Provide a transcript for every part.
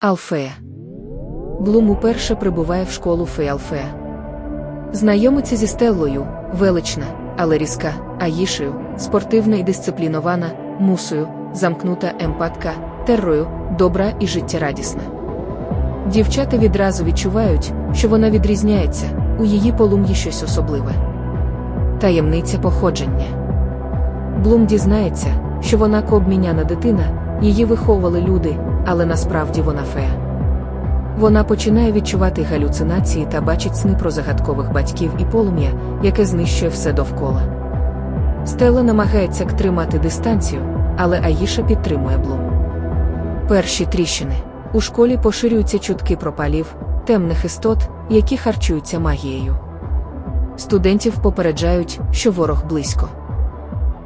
Алфея. Блум уперше прибуває в школу Фей Алфея. Знайомиться зі Стеллою, велична, але різка, Аїшею, спортивна і дисциплінована, мусою, замкнута емпатка, террою, добра і життєрадісна. Дівчата відразу відчувають, що вона відрізняється, у її полум'ї щось особливе. Таємниця походження. Блум дізнається, що вона кообміняна дитина, її виховували люди, але насправді вона фея. Вона починає відчувати галюцинації та бачить сни про загадкових батьків і полум'я, яке знищує все довкола. Стелла намагається тримати дистанцію, але Аїша підтримує Блум. Перші тріщини. У школі поширюються чутки про палів, темних істот, які харчуються магією. Студентів попереджають, що ворог близько.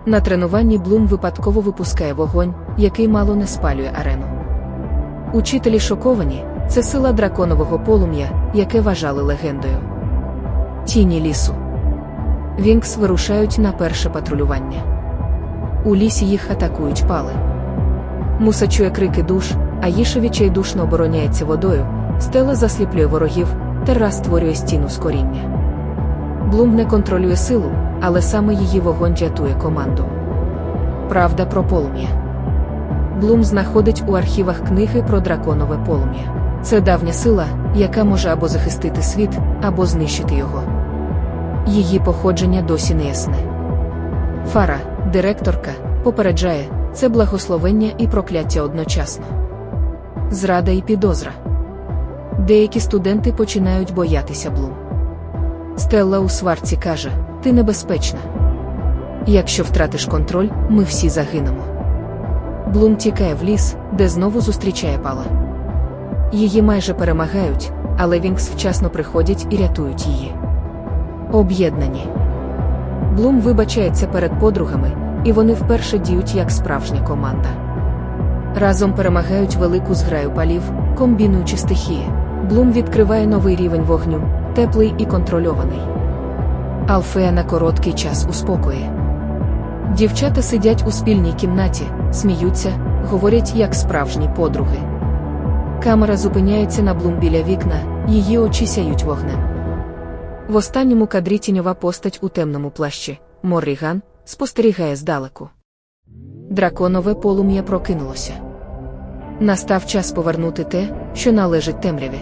На тренуванні Блум випадково випускає вогонь, який мало не спалює арену. Учителі шоковані це сила драконового полум'я, яке вважали легендою. Тіні лісу. Вінкс вирушають на перше патрулювання. У лісі їх атакують пали. Муса чує крики душ, а Їша відчайдушно обороняється водою, стела засліплює ворогів, терра створює стіну з коріння. Блум не контролює силу, але саме її вогонь рятує команду. Правда про полум'я. Блум знаходить у архівах книги про драконове полум'я. Це давня сила, яка може або захистити світ, або знищити його. Її походження досі не ясне. Фара, директорка, попереджає це благословення і прокляття одночасно. Зрада і підозра. Деякі студенти починають боятися Блум. Стелла у сварці каже: Ти небезпечна. Якщо втратиш контроль, ми всі загинемо. Блум тікає в ліс, де знову зустрічає пала. Її майже перемагають, але Вінкс вчасно приходять і рятують її. Об'єднані. Блум вибачається перед подругами, і вони вперше діють як справжня команда. Разом перемагають велику зграю палів, комбінуючи стихії. Блум відкриває новий рівень вогню, теплий і контрольований. Алфея на короткий час успокоює. Дівчата сидять у спільній кімнаті, сміються, говорять як справжні подруги. Камера зупиняється на Блум біля вікна, її очі сяють вогнем. В останньому кадрі тіньова постать у темному плащі, Морріган, спостерігає здалеку. Драконове полум'я прокинулося. Настав час повернути те, що належить темряві.